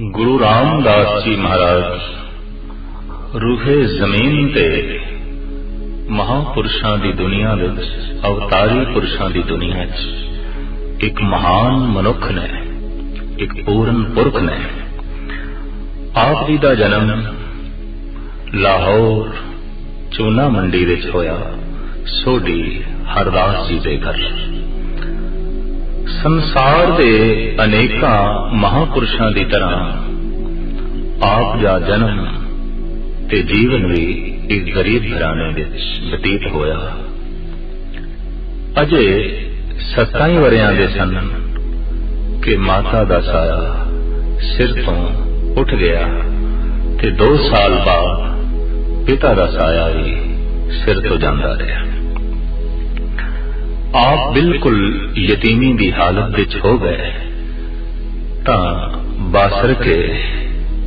ਗੁਰੂ ਰਾਮਦਾਸ ਜੀ ਮਹਾਰਾਜ, ਰੂਹੇ ਜ਼ਮੀਨ ਤੇ ਮਹਾਪੁਰਸ਼ਾਂ ਦੀ ਦੁਨੀਆ ਵਿੱਚ, ਅਵਤਾਰੀ ਪੁਰਸ਼ਾਂ ਦੀ ਦੁਨੀਆ 'ਚ ਇੱਕ ਮਹਾਨ ਮਨੁੱਖ ਨੇ, ਇੱਕ ਪੂਰਨ ਪੁਰਖ ਨੇ। ਆਪ ਜੀ ਦਾ ਜਨਮ ਲਾਹੌਰ, ਚੂਨਾ ਮੰਡੀ ਵਿੱਚ ਹੋਇਆ। ਸੋਢੀ ਹਰਦਾਸ ਜੀ ਦੇ ਘਰ। ਸੰਸਾਰ ਦੇ ਅਨੇਕਾਂ ਮਹਾਪੁਰਸ਼ਾਂ ਦੀ ਤਰ੍ਹਾਂ ਆਪ ਦਾ ਜਨਮ ਤੇ ਜੀਵਨ ਵੀ ਇੱਕ ਗਰੀਬ ਘਰਾਣੇ ਵਿੱਚ ਬਤੀਤ ਹੋਇਆ। ਅਜੇ 27 ਵਰਿਆਂ ਦੇ ਸਨ ਕਿ ਮਾਤਾ ਦਾ ਸਾਇਆ ਸਿਰ ਤੋਂ ਉੱਠ ਗਿਆ ਤੇ 2 ਸਾਲ ਬਾਅਦ ਪਿਤਾ ਦਾ ਸਾਇਆ ਵੀ ਸਿਰ ਤੋਂ ਜਾਂਦਾ ਰਿਹਾ। ਆਪ ਬਿਲਕੁਲ ਯਤੀਮੀ ਦੀ ਹਾਲਤ ਵਿੱਚ ਹੋ ਗਏ, ਤਾਂ ਬਾਸਰ ਕੇ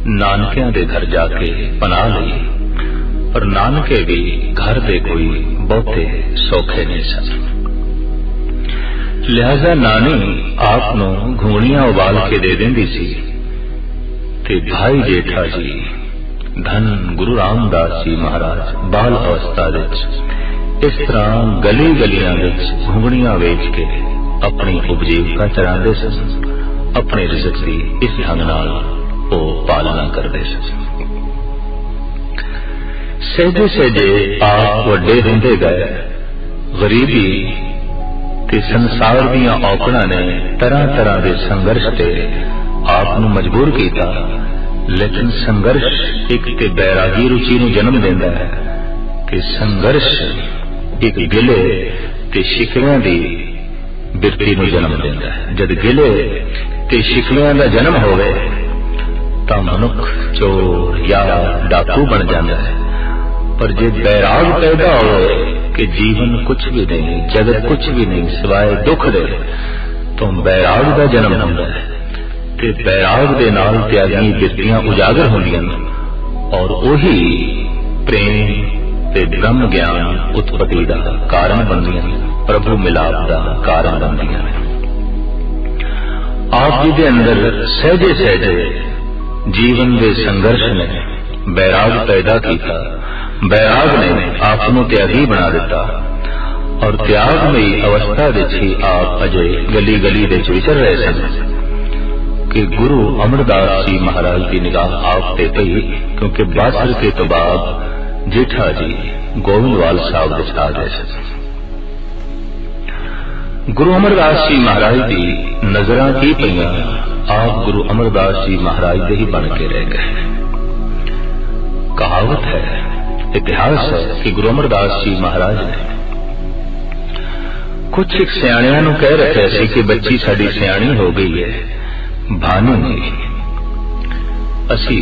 ਨਾਨਕਿਆਂ ਦੇ ਘਰ ਜਾ ਕੇ ਪਨਾਹ ਲਈ, ਪਰ ਨਾਨਕੇ ਵੀ ਘਰ ਦੇ ਕੋਈ ਬਹੁਤੇ ਸੌਖੇ ਨਹੀਂ ਸਨ। ਲਿਹਾਜ਼ਾ ਨਾਨੀ ਆਪ ਨੂੰ ਘੂਣੀਆਂ ਉਬਾਲ ਕੇ ਦੇ ਦਿੰਦੀ ਸੀ ਤੇ ਭਾਈ ਜੇਠਾ ਜੀ, ਧੰਨ ਗੁਰੂ ਰਾਮਦਾਸ ਜੀ ਮਹਾਰਾਜ, ਬਾਲ ਅਵਸਥਾ ਵਿੱਚ ਇਸ ਤਰ੍ਹਾਂ ਗਲੀ ਗਲੀਆਂ ਵਿੱਚ ਘੁੰਗਣੀਆਂ ਵੇਚ ਕੇ ਆਪਣੀ ਉਪਜੀਵਕਾ ਚਲਾਉਂਦੇ ਸਨ। ਆਪਣੇ ਰਿਜ਼ਕ ਦੀ ਇਸ ਢੰਗ ਨਾਲ ਉਹ ਪਾਲਣਾ ਕਰਦੇ ਸਨ। ਸਹਿਜੇ ਸਹਿਜੇ ਆਪ ਵੱਡੇ ਹੁੰਦੇ ਗਏ। ਗਰੀਬੀ ਤੇ ਸੰਸਾਰ ਦੀਆਂ ਔਕੜਾਂ ਨੇ ਤਰ੍ਹਾਂ ਤਰ੍ਹਾਂ ਦੇ ਸੰਘਰਸ਼ ਤੇ ਆਪ ਨੂੰ ਮਜਬੂਰ ਕੀਤਾ। ਲੇਕਿਨ ਸੰਘਰਸ਼ ਇੱਕ ਤੇ ਬੈਰਾਗੀ ਰੁਚੀ ਨੂੰ ਜਨਮ ਦਿੰਦਾ ਹੈ ਕਿ ਸੰਘਰਸ਼ ਇੱਕ ਗਿਲੇ ਤੇ ਸ਼ਿਕਵਿਆਂ ਦੀ ਬਿਰਤੀ ਨੂੰ ਜਨਮ ਦਿੰਦਾ ਹੈ। ਜਦ ਗਿਲੇ ਤੇ ਸ਼ਿਕਵਿਆਂ ਦਾ ਜਨਮ ਹੋਵੇ, ਤਾਂ ਮਨੁੱਖ ਚੋਰ ਜਾਂ ਡਾਕੂ ਬਣ ਜਾਂਦਾ ਹੈ। ਪਰ ਜੇ ਬੈਰਾਗ ਪੈਦਾ ਹੋਵੇ ਕਿ ਜੀਵਨ ਕੁਝ ਵੀ ਨਹੀਂ, ਜਗਤ ਕੁਝ ਵੀ ਨਹੀਂ ਸਿਵਾਏ ਦੁੱਖ ਦੇ, ਤਾਂ ਬੈਰਾਗ ਦਾ ਜਨਮ ਹੁੰਦਾ ਹੈ। ਤੇ ਬੈਰਾਗ ਦੇ ਨਾਲ ਤਿਆਗੀ ਬਿਰਤੀਆਂ ਉਜਾਗਰ ਹੁੰਦੀਆਂ ਨੇ। ਔਰ ਉਹੀ ਪ੍ਰੇਮ ਤੇ ਬ੍ਰਹਮ ਗਿਆਨ ਉਤਪਤੀ ਦਾ ਕਾਰਨ ਬਣਦੀਆਂ ਨੇ, ਪ੍ਰਭੂ ਮਿਲਾਪ ਦਾ ਕਾਰਨ ਬਣਦੀਆਂ ਨੇ। ਆਪ ਜੀ ਦੇ ਅੰਦਰ ਸਹਿਜੇ ਸਹਿਜੇ ਜੀਵਨ ਦੇ ਸੰਘਰਸ਼ ਨੇ, ਬੈਰਾਗ ਪੈਦਾ ਕੀਤਾ। ਬੈਰਾਗ ਨੇ ਆਪ ਨੂੰ ਤਿਆਗੀ ਬਣਾ ਦਿੱਤਾ। ਔਰ ਤਿਆਗਮਈ ਅਵਸਥਾ ਵਿੱਚ ਹੀ ਆਪ ਅਜੇ ਗਲੀ ਗਲੀ ਦੇ ਵਿਚਰ ਰਹੇ ਸਨ। ਕਿ ਗੁਰੂ ਅਮਰਦਾਸ ਜੀ ਮਹਾਰਾਜ ਦੀ ਨਿਗਾਹ ਆਪ ਤੇ ਪਈ, ਕਿਉਂਕਿ ਬਾਸਰ ਕੇ ਤੋਂ ਬਾਅਦ ਜੇਠਾ ਜੀ ਗੋਬਿੰਦਵਾਲ ਸਾਹਿਬ ਵਿੱਚ ਆ ਸਨ ਗੁਰੂ ਅਮਰਦਾਸ ਜੀ ਮਹਾਰਾਜ ਦੀ ਨਜ਼ਰਾਂ ਕੀ ਪਈਆਂ, ਆਪ ਗੁਰੂ ਅਮਰਦਾਸ ਜੀ ਮਹਾਰਾਜ ਦੇ ਹੀ ਬਣ ਕੇ ਰਹਿ ਗਏ। ਕਹਾਵਤ ਹੈ, ਇਤਿਹਾਸ ਹੈ ਕਿ ਗੁਰੂ ਅਮਰਦਾਸ ਜੀ ਮਹਾਰਾਜ ਨੇ ਕੁਝ ਇੱਕ ਸਿਆਣਿਆਂ ਨੂੰ ਕਹਿ ਰੱਖਿਆ ਸੀ ਕਿ ਬੱਚੀ ਸਾਡੀ ਸਿਆਣੀ ਹੋ ਗਈ ਹੈ, ਭਾਨੂ ਜੀ ਅਸੀਂ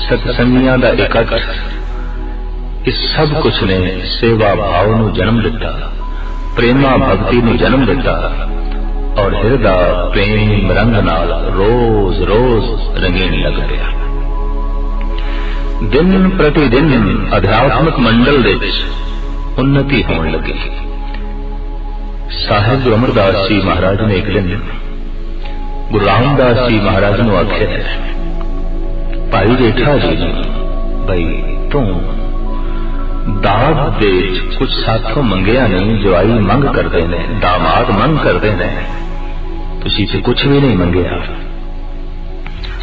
ਸਤਸੰਗੀਆਂ ਦਾ ਇਕੱਠ ਇਸ ਸਭ ਕੁਝ ਨੇ ਸੇਵਾ ਭਾਵ ਨੂੰ ਜਨਮ ਦਿੱਤਾ, ਪ੍ਰੇਮਾ ਭਗਤੀ ਨੂੰ ਜਨਮ ਦਿੱਤਾ ਔਰ ਹਿਰਦਾ, ਪ੍ਰੇਮ ਰੰਗ ਨਾਲ ਰੋਜ਼ ਰੋਜ਼ ਰੰਗੀਨ ਲੱਗ ਰਿਹਾ। ਦਿਨ ਪ੍ਰਤੀ ਦਿਨ ਅਧਿਆਤਮਿਕ ਮੰਡਲ ਦੇ ਵਿੱਚ ਉન્નਤੀ ਹੋਣ ਲੱਗੀ। ਸਾਹਿਬ ਗੁਰੂ ਅਮਰਦਾਸ ਜੀ ਮਹਾਰਾਜ ਨੇ ਇੱਕ ਦਿਨ ਗੁਰੂ ਰਾਮਦਾਸ ਜੀ ਮਹਾਰਾਜ ਨੂੰ ਆਖਿਆ پائی ری بھائی تم داد دیج کچھ ساتھوں منگیا نہیں جو آئی منگ کر دینے داماد منگ کر دینے تسی سے کچھ بھی نہیں منگیا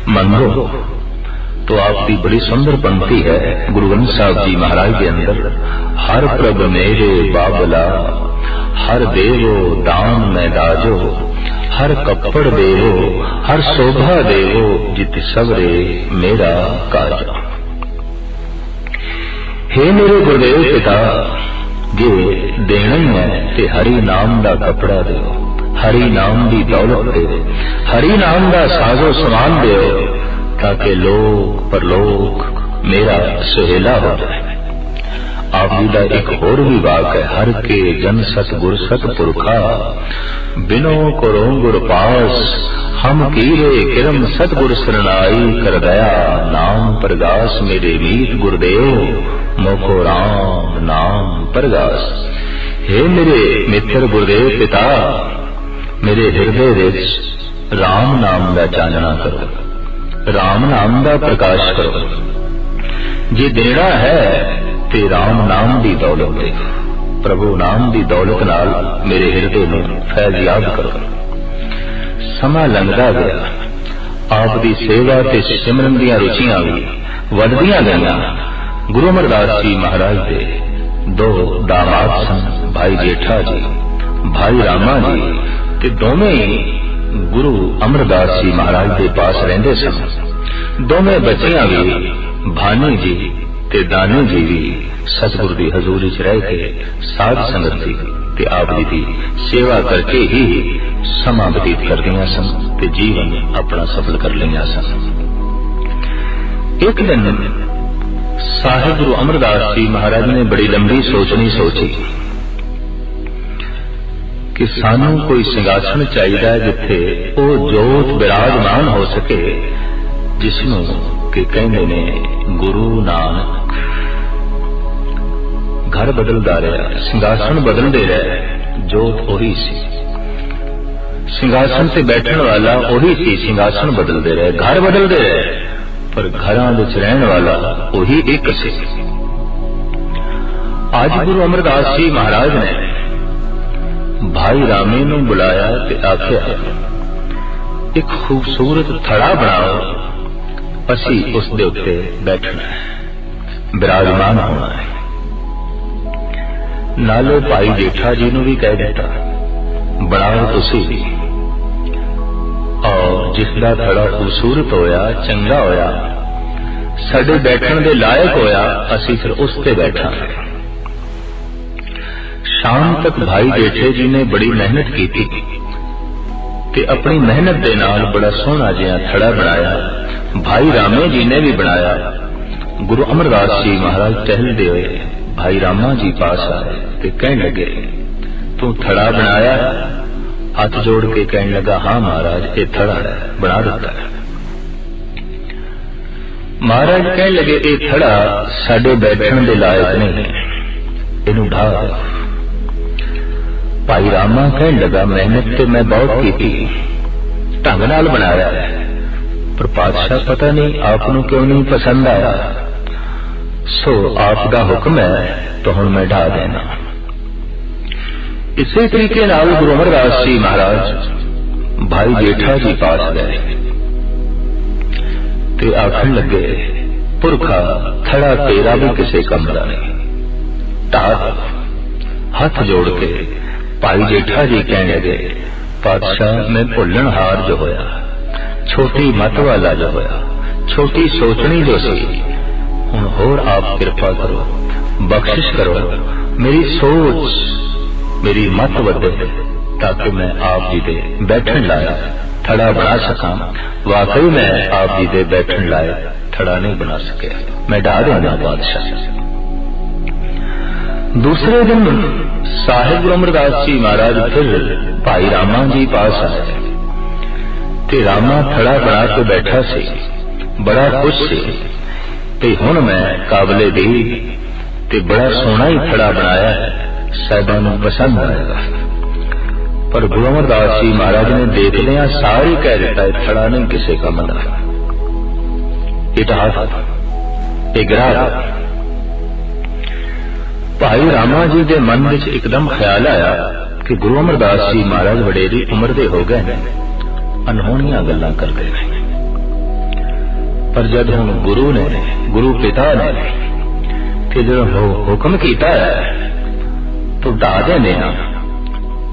منگو تو آپ کی بڑی سندر پنکتی ہے گرو گرنتھ صاحب جی مہاراج کے اندر ہر پرب میرے بابلا ہر دیو دان میں داجو ہر کپڑ دیو ਹਰ ਸੋਭਾ ਦੇਵੋ ਜਿਤ ਸਵਰੇ ਮੇਰਾ ਕਾਜਾ। हे ਮੇਰੇ ਗੁਰਦੇਵ ਪਿਤਾ, ਜੇ ਦੇਣਾ ਹੀ ਹੈ ਤੇ ਹਰੀ ਨਾਮ ਦਾ ਕਪੜਾ ਦਿਓ, ਹਰੀ ਨਾਮ ਦੀ ਦੌਲਤ ਦਿਓ, ਹਰੀ ਨਾਮ ਦਾ ਸਾਜ਼ੋ ਸਮਾਨ ਦਿਓ, ਤਾਂ ਕਿ ਲੋਕ ਪਰਲੋਕ ਮੇਰਾ ਸੁਹੇਲਾ ਹੋ ਜਾਵੇ ਜੀ ਦਾ ਇੱਕ ਹੋਰ ਵੀ ਵਾਕ ਹੈ, ਹਰ ਕੇ ਜਨ ਸਤ ਗੁਰ ਸਤ ਪੁਰਖਾ, ਬਿਨੋ ਕਰੋ ਗੁਰ ਪਾਸ, ਹਮ ਕੀਰੇ ਕਿਰਮ ਸਤ ਗੁਰ ਸਰਣਾਈ ਕਰ ਦਇਆ, ਨਾਮ ਪ੍ਰਗਾਸ ਮੇਰੇ ਮੀਤ ਗੁਰਦੇਵ ਮੋਖੋ RAM ਨਾਮ ਪ੍ਰਗਾਸ। हे ਮੇਰੇ ਮਿੱਤਰ ਗੁਰਦੇਵ ਪਿਤਾ, ਮੇਰੇ ਹਿਰਦੇ ਵਿੱਚ RAM ਨਾਮ ਦਾ ਚਾਨਣਾ ਕਰੋ RAM ਨਾਮ ਦਾ ਪ੍ਰਕਾਸ਼ ਕਰੋ। ਜੇ ਦੇਣਾ ਹੈ ਤੇ RAM ਨਾਮ ਦੀ ਦੌਲਤ ਦੇ ਪ੍ਰਭੂ ਨਾਮ ਦੀ ਦੌਲਤ ਨਾਲ ਮੇਰੇ ਹਿਰਦੇ ਨੂੰ ਫੈਜ਼ਯਾਬ ਕਰੋ। ਸਮਾਂ ਲੰਘਦਾ ਗਿਆ। ਆਪ ਦੀ ਸੇਵਾ ਤੇ ਸਿਮਰਨ ਦੀਆਂ ਰੁਚੀਆਂ ਵੀ ਵੱਧਦੀਆਂ ਗਈਆਂ। ਗੁਰੂ ਅਮਰਦਾਸ ਜੀ ਮਹਾਰਾਜ ਦੇ ਦੋ ਦਾਮਾਦ ਸਨ, ਭਾਈ ਜੇਠਾ ਜੀ, ਭਾਈ ਰਾਮਾ ਜੀ ਤੇ ਦੋਵੇਂ ਗੁਰੂ ਅਮਰਦਾਸ ਜੀ ਮਹਾਰਾਜ ਦੇ ਪਾਸ ਰਹਿੰਦੇ ਸਨ। ਦੋਵੇਂ ਬੱਚੀਆਂ ਵੀ ਭਾਨੀ ਜੀ ਤੇ ਦਾਨੀ ਜੀ ਵੀ ਸਤਿਗੁਰ ਦੀ ਹਜ਼ੂਰੀ 'ਚ ਰਹਿ ਕੇ ਸਾਧ ਸੰਗਤ ਦੀ ਤੇ ਆਪ ਜੀ ਦੀ ਸੇਵਾ ਕਰਕੇ ਹੀ ਸਮਾਂ ਬਤੀਤ ਕਰਦੀਆਂ ਸਨ ਤੇ ਜੀਵਨ ਆਪਣਾ ਸਫਲ ਕਰ ਲਈਆਂ ਸਨ। ਇੱਕ ਦਿਨ ਸਾਹਿਬ ਗੁਰੂ ਅਮਰਦਾਸ ਜੀ ਮਹਾਰਾਜ ਨੇ ਬੜੀ ਲੰਬੀ ਸੋਚਣੀ ਸੋਚੀ ਕਿ ਸਾਨੂੰ ਕੋਈ ਸਿੰਘਾਸਣ ਚਾਹੀਦਾ ਹੈ ਜਿੱਥੇ ਉਹ ਜੋਤ ਬਿਰਾਜਮਾਨ ਹੋ ਸਕੇ, ਜਿਸ ਨੂੰ ਕਿ ਕਹਿੰਦੇ ਨੇ ਗੁਰੂ ਨਾਨਕ ਘਰ ਬਦਲਦਾ ਰਿਹਾ, ਸਿੰਘਾਸਣ ਬਦਲਦੇ ਰਹੇ, ਜੋਤ ਉਹੀ ਸੀ। ਸਿੰਘਾਸਣ ਤੇ ਬੈਠਣ ਵਾਲਾ ਉਹੀ ਸੀ, ਸਿੰਘਾਸਣ ਬਦਲਦੇ ਰਹੇ, ਘਰ ਬਦਲਦੇ ਰਹੇ, ਪਰ ਘਰਾਂ ਵਿੱਚ ਰਹਿਣ ਵਾਲਾ ਉਹੀ ਇੱਕ ਸੀ। ਅੱਜ ਗੁਰੂ ਅਮਰਦਾਸ ਜੀ ਮਹਾਰਾਜ ਨੇ ਭਾਈ ਰਾਮੇ ਨੂੰ ਬੁਲਾਇਆ ਤੇ ਆਖਿਆ, ਇੱਕ ਖੂਬਸੂਰਤ ਥੜਾ ਬਣਾਓ, ਅਸੀਂ ਉਸ ਦੇ ਉੱਤੇ ਬੈਠਣਾ ਹੈ, ਬਿਰਾਜਮਾਨ ਹੋਣਾ ਹੈ। ਨਾਲੇ ਭਾਈ ਜੇਠਾ ਜੀ ਨੂੰ ਵੀ ਕਹਿ ਦਿੱਤਾ। ਬਣਾਓ ਤੁਸੀਂ। ਔਰ ਜਿਸ ਦਾ ਥੜਾ ਖੂਬਸੂਰਤ ਹੋਇਆ, ਚੰਗਾ ਹੋਇਆ। ਸਾਡੇ ਬੈਠਣ ਦੇ ਲਾਇਕ ਹੋਇਆ, ਅਸੀਂ ਫਿਰ ਉਸ ਤੇ ਬੈਠਾਂਗੇ ਸ਼ਾਮ ਤੱਕ ਭਾਈ ਜੇਠੇ ਜੀ ਨੇ ਬੜੀ ਮਿਹਨਤ ਕੀਤੀ ਤੇ ਆਪਣੀ ਮਿਹਨਤ ਦੇ ਨਾਲ ਬੜਾ ਸੋਹਣਾ ਜਿਹਾ ਥੜਾ ਬਣਾਇਆ। ਭਾਈ ਰਾਮੇ ਜੀ ਨੇ ਵੀ ਬਣਾਇਆ। ਗੁਰੂ ਅਮਰਦਾਸ ਜੀ ਮਹਾਰਾਜ ਟਹਿਲਦੇ ਹੋਏ। ਭਾਈ ਰਾਮਾ ਜੀ ਪਾਸ ਆਏ ਤੇ ਕਹਿਣ ਲੱਗੇ, ਤੂੰ ਥੜਾ ਬਣਾਇਆ ਹੱਥ ਜੋੜ ਕੇ ਕਹਿਣ ਲੱਗਾ, ਹਾਂ ਮਹਾਰਾਜ, ਇਹ ਥੜਾ ਹੈ, ਬਣਾ ਦਿੱਤਾ ਹੈ। ਮਹਾਰਾਜ ਕਹਿਣ ਲੱਗੇ, ਇਹ ਥੜਾ ਸਾਡੇ ਬੈਠਣ ਦੇ ਲਾਇਕ ਨਹੀਂ ਇਹਨੂੰ ਢਾ ਭਾਈ ਰਾਮਾ ਕਹਿਣ ਲੱਗਾ, ਮਿਹਨਤ ਤੇ ਮੈਂ ਬਹੁਤ ਕੀਤੀ, ਢੰਗ ਨਾਲ ਬਣਾਇਆ ਹੈ, ਪਰ ਪਾਤਸ਼ਾਹ ਪਤਾ ਨਹੀਂ ਆਪ ਨੂੰ ਕਿਉਂ ਨਹੀਂ ਪਸੰਦ ਆਇਆ? ਸੋ ਆਪ ਦਾ ਹੁਕਮ ਹੈ ਤਾਂ ਮੈਂ ਢਾ ਦੇਣਾ। ਇਸੇ ਤਰੀਕੇ ਨਾਲ ਗੁਰੂ ਅਮਰਦਾਸ ਜੀ ਮਹਾਰਾਜ ਭਾਈ ਜੇਠਾ ਜੀ ਪਾਸ ਗਏ ਤੇ ਆਖਣ ਲੱਗੇ, ਪੁਰਖਾ, ਥੜਾ ਤੇਰਾ ਵੀ ਕਿਸੇ ਕੰਮ ਦਾ ਨਹੀਂ। ਢਾ ਹੱਥ ਜੋੜ ਕੇ ਭਾਈ ਜੇਠਾ ਜੀ ਕਹਿਣ ਲੱਗੇ, ਪਾਤਸ਼ਾਹ, ਮੈਂ ਭੁੱਲਣ ਹਾਰ ਜੋ ਹੋਇਆ, ਛੋਟੀ ਮਤ ਵਾਲਾ ਜੋ ਹੋਇਆ, ਛੋਟੀ ਸੋਚਣੀ ਜੋ ਸੀ ਹੁਣ ਹੋਰ ਆਪ ਕਿਰਪਾ ਕਰੋ। ਬਖਸ਼ਿਸ਼ ਕਰੋ। ਮੇਰੀ ਸੋਚ, ਮੇਰੀ ਮਤ ਵਧੇ ਤਾਂ ਕਿ ਮੈਂ ਆਪ ਜੀ ਦੇ ਬੈਠਣ ਲਾਇਕ ਥੜਾ ਬਣਾ ਸਕਾਂ। ਵਾਕਈ ਮੈਂ ਆਪ ਜੀ ਦੇ ਬੈਠਣ ਲਾਇਕ ਥੜਾ ਨਹੀਂ ਬਣਾ ਸਕਿਆ। ਮੈਂ ਢਾ ਦੇਣਾ ਬਾਦਸ਼ਾਹ। ਦੂਸਰੇ ਦਿਨ ਸਾਹਿਬ ਗੁਰੂ ਅਮਰਦਾਸ ਜੀ ਮਹਾਰਾਜ ਫਿਰ ਭਾਈ ਰਾਮਾ ਜੀ ਪਾਸ ਆਏ। ਤੇ ਰਾਮਾ ਥੜਾ ਬਣਾ ਕੇ ਬੈਠਾ ਸੀ। ਬੜਾ ਖੁਸ਼ ਸੀ। ਤੇ ਹੁਣ ਮੈਂ ਕਾਬਲੇ ਦੇ ਤੇ ਬੜਾ ਸੋਹਣਾ ਹੀ ਖੜਾ ਬਣਾਇਆ ਹੈ। ਸਾਹਿਬਾਂ ਨੂੰ ਪਸੰਦ ਆਏਗਾ। ਪਰ ਗੁਰੂ ਅਮਰਦਾਸ ਜੀ ਮਹਾਰਾਜ ਨੇ ਦੇਖਦਿਆਂ ਸਾਰੇ ਕਹਿ ਦਿੱਤਾ, ਇਹ ਥੜਾ ਨਹੀਂ ਕਿਸੇ ਕੰਮ ਦਾ। ਇਤਿਹਾਸ ਇਹ ਗ੍ਰਾਹ। ਭਾਈ ਰਾਮਾ ਜੀ ਦੇ ਮਨ ਵਿੱਚ ਇੱਕਦਮ ਖਿਆਲ ਆਇਆ ਕਿ ਗੁਰੂ ਅਮਰਦਾਸ ਜੀ ਮਹਾਰਾਜ ਵਡੇਰੀ ਉਮਰ ਦੇ ਹੋ ਗਏ ਨੇ, ਅਨਹੋਣੀਆਂ ਗੱਲਾਂ ਕਰਦੇ ਨੇ। ਪਰ ਜਦ ਹੁਣ ਗੁਰੂ ਨੇ, ਗੁਰੂ ਪਿਤਾ ਨੇ ਕਿ ਜਦੋਂ ਹੁਕਮ ਕੀਤਾ ਹੈ, ਤਾਂ ਢਾ ਦੇਨੇ ਆ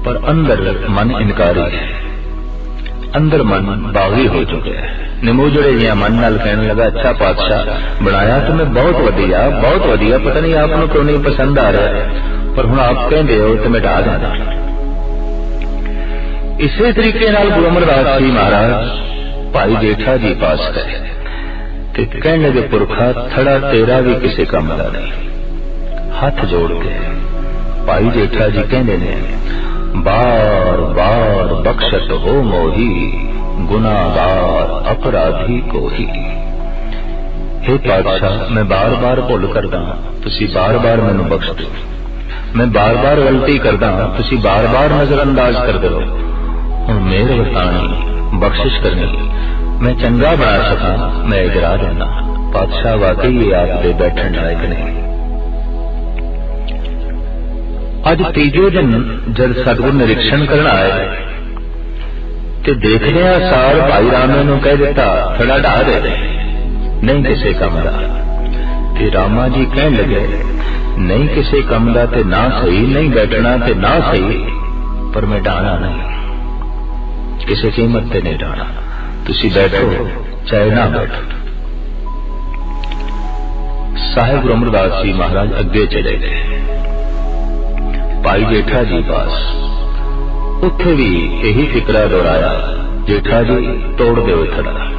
ਪਰ ਅੰਦਰ ਮਨ ਇਨਕਾਰੀ ਹੈ ਅੰਦਰ ਮਨ ਬਾਗੀ ਹੋ ਚੁੱਕਿਆ ਹੈ। ਨਿਮੋਜੜੇ ਜਿਹਾ ਮਨ ਨਾਲ ਕਹਿਣ ਲੱਗਾ, ਅੱਛਾ ਪਾਤਸ਼ਾਹ, ਬਣਾਇਆ ਤੁਮੇ ਬਹੁਤ ਵਧੀਆ ਬਹੁਤ ਵਧੀਆ, ਪਤਾ ਨਹੀਂ ਆਪ ਨੂੰ ਕਿਉਂ ਨਹੀਂ ਪਸੰਦ ਆ ਰਿਹਾ? ਪਰ ਹੁਣ ਆਪ ਕਹਿੰਦੇ ਹੋ, ਤੇ ਮੈਂ ਢਾ ਦਿੰਦਾ। ਇਸੇ ਤਰੀਕੇ ਨਾਲ ਗੁਰੂ ਅਮਰਦਾਸ ਜੀ ਮਹਾਰਾਜ ਭਾਈ ਜੇਠਾ ਜੀ ਪਾਸ ਗਏ। ਤੇ ਕਹਿਣ ਲੱਗੇ ਪੁਰਖਾ ਥੜਾ ਤੇਰਾ ਵੀ ਕਿਸੇ ਕੰਮ ਦਾ ਨਹੀਂ। ਹੱਥ ਜੋੜ ਕੇ ਭਾਈ ਜੇਠਾ ਜੀ ਕਹਿੰਦੇ ਨੇ, ਬਾਰ ਬਾਰ ਬਖਸ਼ਤ ਹੋ ਮੋਹੀ, ਗੁਨਾਹਗਾਰ ਅਪਰਾਧੀ ਕੋਹੀ। हे ਪਾਤਸ਼ਾਹ, ਮੈਂ ਬਾਰ-ਬਾਰ ਭੁੱਲ ਕਰਦਾ ਤੁਸੀਂ ਬਾਰ-ਬਾਰ ਮੈਨੂੰ ਬਖਸ਼ ਦਿਓ ਮੈਂ ਬਾਰ-ਬਾਰ ਗਲਤੀ ਕਰਦਾ ਤੁਸੀਂ ਬਾਰ-ਬਾਰ ਨਜ਼ਰ ਅੰਦਾਜ਼ ਕਰਦੇ ਹੋ ਹੁਣ ਮੇਰ ਵਰਤਾਣੀ ਬਖਸ਼ਿਸ਼ ਕਰਨੀ ਮੈਂ ਚੰਗਾ ਬਣਾ ਸਕਾਂ, ਮੈਂ ਇਗਰਾ ਦਿੰਦਾ ਪਾਤਸ਼ਾਹ ਵਾਕਈ ਇਹ ਆਪ ਦੇ ਬੈਠਣ ਲਾਇਕ ਨਹੀਂ। ਅੱਜ ਤੀਜੇ ਦਿਨ ਜਦ ਸਤਗੁਰ ਨਿਰੀਖਣ ਕਰਨ ਆਏ ਤੇ ਦੇਖਦੇ ਆ ਸਾਰ ਭਾਈ ਰਾਮੇ ਨੂੰ ਕਹਿ ਦਿੱਤਾ, ਥੜਾ ਢਾ ਦੇ। ਨਹੀਂ ਕਿਸੇ ਕੰਮ ਦਾ। ਤੇ ਰਾਮਾ ਜੀ ਕਹਿਣ ਲੱਗੇ, ਨਹੀਂ ਕਿਸੇ ਕੰਮ ਦਾ ਤੇ ਨਾ ਸਹੀ, ਨਹੀਂ ਬੈਠਣਾ ਤੇ ਨਾ ਸਹੀ, ਪਰ ਮੈਂ ਢਾਣਾ ਨਹੀਂ। ਕਿਸੇ ਕੀਮਤ ਤੇ ਨਹੀਂ ਢਾਣਾ ਤੁਸੀਂ ਬੈਠੋ, ਚਾਹੇ ਨਾ ਬੈਠੋ। ਸਾਹਿਬ ਗੁਰੂ ਅਮਰਦਾਸ ਜੀ ਮਹਾਰਾਜ ਅੱਗੇ ਚਲੇ ਗਏ। ਭਾਈ ਜੇਠਾ ਜੀ ਪਾਸ। ਉੱਥੇ ਵੀ ਇਹੀ ਫਿਕਰਾ ਦੁਹਰਾਇਆ, ਜੇਠਾ ਜੀ ਤੋੜ ਦਿਓ ਥੜਾ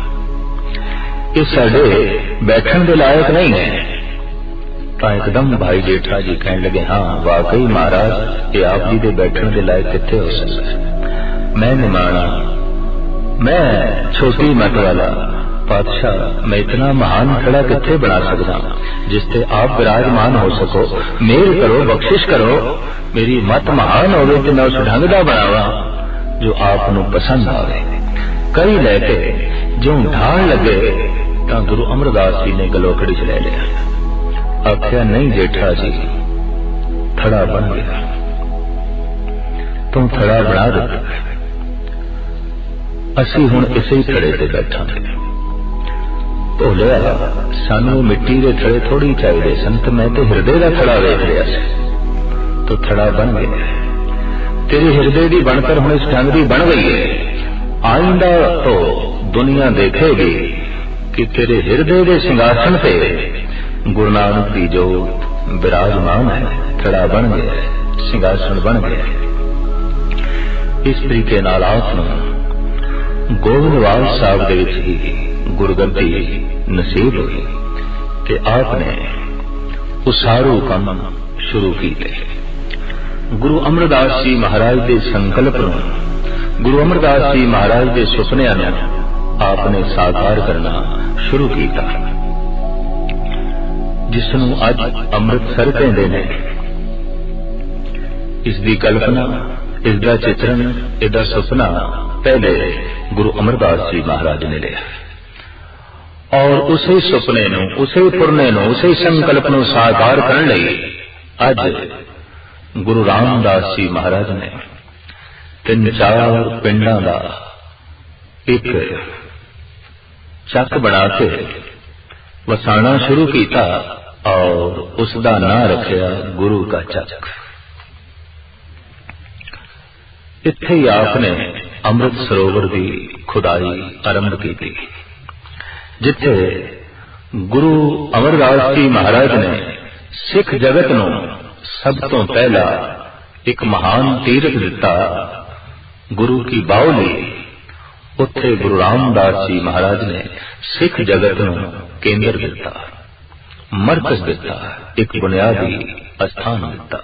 ਇਹ ਸਾਡੇ ਬੈਠਣ ਦੇ ਲਾਇਕ ਨਹੀਂ ਹੈ ਤਾਂ ਇੱਕਦਮ ਭਾਈ ਜੇਠਾ ਜੀ ਕਹਿਣ ਲੱਗੇ, ਹਾਂ, ਵਾਕਈ ਮਹਾਰਾਜ, ਇਹ ਆਪ ਜੀ ਦੇ ਬੈਠਣ ਦੇ ਲਾਇਕ ਕਿੱਥੇ ਹੋ ਸਕਦਾ? ਮੈਂ ਨਿਮਾਣਾ ਮੈਂ ਛੋਟੀ ਮਤ ਵਾਲਾ ਪਾਤਸ਼ਾਹ, ਮੈਂ ਇਤਨਾ ਮਹਾਨ ਖੜਾ ਕਿੱਥੇ ਬਣਾ ਸਕਦਾ? ਜਿਸ ਤੇ ਆਪ ਵਿਰਾਜਮਾਨ ਹੋ ਸਕੋ ਮੇਰ ਕਰੋ, ਬਖਸ਼ਿਸ਼ ਕਰੋ, ਮੇਰੀ ਮਤ ਮਹਾਨ ਹੋਵੇ ਤੇ ਮੈਂ ਉਸ ਢੰਗ ਦਾ ਬਣਾਵਾਂ ਜੋ ਆਪ ਨੂੰ ਪਸੰਦ ਆਵੇ। ਕਈ ਲੈ ਕੇ ਜੋ ਢਾਣ ਲੱਗੇ, ਤਾਂ ਗੁਰੂ ਅਮਰਦਾਸ ਜੀ ਨੇ ਗਲੋਕੜੀ ਚ ਲੈ ਲਿਆ। ਆਖਿਆ, ਨਹੀਂ ਜੇਠਾ ਜੀ, ਥੜਾ ਬਣ ਗਿਆ। ਤੂੰ ਥੜਾ ਬਣਾ ਦਿੱਤਾ ਅਸੀਂ ਹੁਣ ਇਸੇ ਹੀ ਥੜੇ ਤੇ ਬੈਠਾਂਗੇ। ਭੋਲਿਆ ਸਾਨੂੰ ਮਿੱਟੀ ਦੇ ਥੜੇ ਥੋੜੀ ਚਾਹੀਦੇ ਸੰਤ ਮੈਂ ਤੇ ਹਿਰਦੇ ਦਾ ਥੜਾ ਵੇਖ ਰਿਹਾ ਸੀ। ਤੋ ਥੜਾ ਬਣ ਗਿਆ। ਤੇਰੇ ਹਿਰਦੇ ਦੀ ਬਣਤਰ ਹੁਣ ਇਸ ਢੰਗ ਦੀ ਬਣ ਗਈ ਹੈ ਆਇੰਦਾ ਤੋਂ ਦੁਨੀਆ ਦੇਖੇਗੀ ਕਿ ਤੇਰੇ ਹਿਰਦੇ ਦੇ ਸਿੰਘਾਸਣ ਤੇ ਗੁਰੂ ਨਾਨਕ ਦੀ ਜੋ ਬਿਰਾਜਮਾਨ ਹੈ, ਥੜਾ ਬਣ ਗਿਆ, ਸਿੰਘਾਸਣ ਬਣ ਗਿਆ। ਇਸ ਤਰੀਕੇ ਨਾਲ ਆਪ ਨੂੰ ਗੋਬਿੰਦਵਾਲ ਸਾਹਿਬ ਦੇ ਵਿੱਚ ਹੀ ਗੁਰਗੱਦੀ ਨਸੀਬ ਹੋਈ ਤੇ ਆਪ ਨੇ ਉਸਾਰੂ ਕੰਮ ਸ਼ੁਰੂ ਕੀਤੇ। ਗੁਰੂ ਅਮਰਦਾਸ ਜੀ ਮਹਾਰਾਜ ਦੇ ਸੰਕਲਪ ਨੂੰ, ਗੁਰੂ ਅਮਰਦਾਸ ਜੀ ਮਹਾਰਾਜ ਦੇ ਸੁਪਨਿਆਂ ਨੂੰ ਆਪ ਨੇ ਸਾਕਾਰ ਕਰਨਾ ਸ਼ੁਰੂ ਕੀਤਾ। ਜਿਸ ਨੂੰ ਅੱਜ ਅੰਮ੍ਰਿਤਸਰ ਕਹਿੰਦੇ ਨੇ। ਇਸ ਦੀ ਕਲਪਨਾ, ਇਸ ਦਾ ਚਿਤਰਣ ਇਹਦਾ ਸੁਪਨਾ ਪਹਿਲੇ ਗੁਰੂ ਅਮਰਦਾਸ ਜੀ ਮਹਾਰਾਜ ਨੇ ਲਿਆ। ਔਰ ਉਸੇ ਸੁਪਨੇ ਨੂੰ, ਉਸੇ ਪੁਰਨੇ ਨੂੰ, ਉਸੇ ਸੰਕਲਪ ਨੂੰ ਸਾਕਾਰ ਕਰਨ ਲਈ ਅੱਜ ਗੁਰੂ ਰਾਮਦਾਸ ਜੀ ਮਹਾਰਾਜ ਨੇ ਤਿੰਨ ਚਾਰ ਪਿੰਡਾਂ ਦਾ ਇੱਕ ਚੱਕ ਬਣਾ ਕੇ ਵਸਾਣਾ ਸ਼ੁਰੂ ਕੀਤਾ ਔਰ ਉਸ ਦਾ ਨਾਂ ਰੱਖਿਆ ਗੁਰੂ ਦਾ ਚੱਕ। ਇੱਥੇ ਹੀ ਆਪ ਨੇ ਅੰਮ੍ਰਿਤ ਸਰੋਵਰ ਦੀ ਖੁਦਾਈ ਆਰੰਭ ਕੀਤੀ। ਜਿੱਥੇ ਗੁਰੂ ਅਮਰਦਾਸ ਜੀ ਮਹਾਰਾਜ ਨੇ ਸਿੱਖ ਜਗਤ ਨੂੰ ਸਭ ਤੋਂ ਪਹਿਲਾ ਇੱਕ ਮਹਾਨ ਤੀਰਥ ਦਿੱਤਾ, ਗੁਰੂ ਕੀ ਬਾਉਲੀ ਉੱਥੇ ਗੁਰੂ ਰਾਮਦਾਸ ਜੀ ਮਹਾਰਾਜ ਨੇ ਸਿੱਖ ਜਗਤ ਨੂੰ ਕੇਂਦਰ ਦਿੱਤਾ, ਮਰਕਜ਼ ਦਿੱਤਾ, ਇੱਕ ਬੁਨਿਆਦੀ ਅਸਥਾਨ ਦਿੱਤਾ,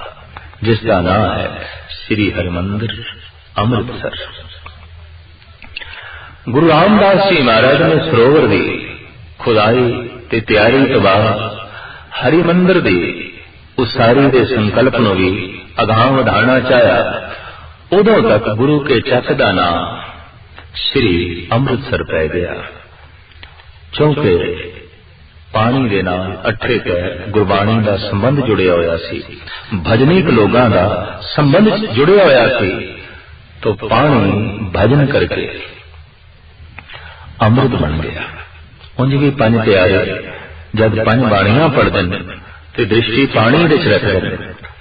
ਜਿਸ ਦਾ ਨਾਮ ਹੈ ਸ੍ਰੀ ਹਰਿਮੰਦਰ ਅੰਮ੍ਰਿਤਸਰ। ਗੁਰੂ ਰਾਮਦਾਸ ਜੀ ਮਹਾਰਾਜ ਨੇ ਸਰੋਵਰ ਦੀ ਖੁਦਾਈ ਤੇ ਤਿਆਰੀ ਤੋਂ ਬਾਅਦ ਹਰੀ ਮੰਦਰ ਦੀ ਉਸਾਰੀ ਦੇ ਸੰਕਲਪ ਨੂੰ ਵੀ ਅਗਾਹ ਵਧਾਉਣਾ ਚਾਹਿਆ। ਉਦੋਂ ਤੱਕ ਗੁਰੂ ਕੇ ਚੱਕ ਦਾ ਨਾਮ ਸ੍ਰੀ ਅੰਮ੍ਰਿਤਸਰ ਪੈ ਗਿਆ। ਕਿਉਂਕਿ ਪਾਣੀ ਦੇ ਨਾਲ ਅਠੇ ਕੈ ਗੁਰਬਾਣੀ ਦਾ ਸੰਬੰਧ ਜੁੜਿਆ ਹੋਇਆ ਸੀ। ਭਜਨੀਕ ਲੋਕਾਂ ਦਾ ਸੰਬੰਧ ਜੁੜਿਆ ਹੋਇਆ ਸੀ। ਤੋ ਪਾਣੀ ਭਜਨ ਕਰਕੇ ਅੰਮ੍ਰਿਤ ਬਣ ਗਿਆ। ਉਂਝ ਵੀ ਪੰਜ ਪਿਆਰੇ ਜਦ ਪੰਜ ਬਾਣੀਆਂ ਪੜਦੇ ਨੇ ਤੇ ਦ੍ਰਿਸ਼ਟੀ ਪਾਣੀ ਵਿੱਚ ਰੱਖਦੇ ਨੇ,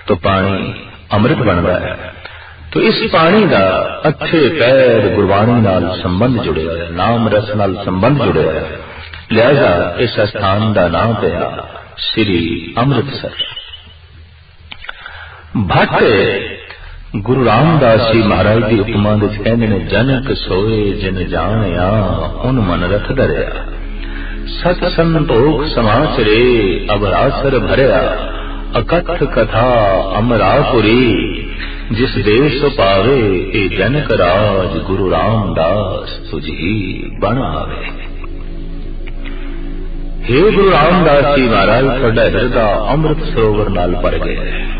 ਤਾਂ ਪਾਣੀ ਅੰਮ੍ਰਿਤ ਬਣਦਾ ਹੈ। ਤੋ ਇਸ ਪਾਣੀ ਦਾ ਅੱਛੇ ਪੈਰ ਗੁਰਬਾਣੀ ਨਾਲ ਸੰਬੰਧ ਜੁੜਿਆ ਹੈ, ਨਾਮ ਰਸ ਨਾਲ ਸੰਬੰਧ ਜੁੜਿਆ ਹੈ। ਲਿਹਾਜ਼ਾ ਇਸ ਸਥਾਨ ਦਾ ਨਾਮ ਪਿਆ ਸ੍ਰੀ ਅੰਮ੍ਰਿਤਸਰ। ਭੱਟ ਗੁਰੂ ਰਾਮਦਾਸ ਜੀ ਮਹਾਰਾਜ ਦੀ ਉਪਮਾ ਵਿੱਚ ਕਹਿੰਦੇ ਨੇ, ਜਨਕ ਸੋਏ ਜਿਨ ਜਾਣਿਆ ਉਹਨ ਮਨ ਰਥ ਧਰਿਆ ਸਤ ਸੰਤੋਖ ਸਮਾਚਰੇ ਅਬਰਾਸਰ ਭਰਿਆ। ਅਕਥ ਕਥਾ ਅਮਰਾਪੁਰੀ ਜਿਸ ਦੇਸ ਪਾਵੇ, ਇਹ ਜਨਕ ਰਾਜ ਗੁਰੂ ਰਾਮਦਾਸ ਤੁਝੀ ਬਣ ਆਵੇ हे ਗੁਰੂ ਰਾਮਦਾਸ ਜੀ ਮਹਾਰਾਜ, ਤੁਹਾਡਾ ਹਿਰਦਾ ਅੰਮ੍ਰਿਤ ਸਰੋਵਰ ਨਾਲ ਭਰ ਗਿਆ ਹੈ।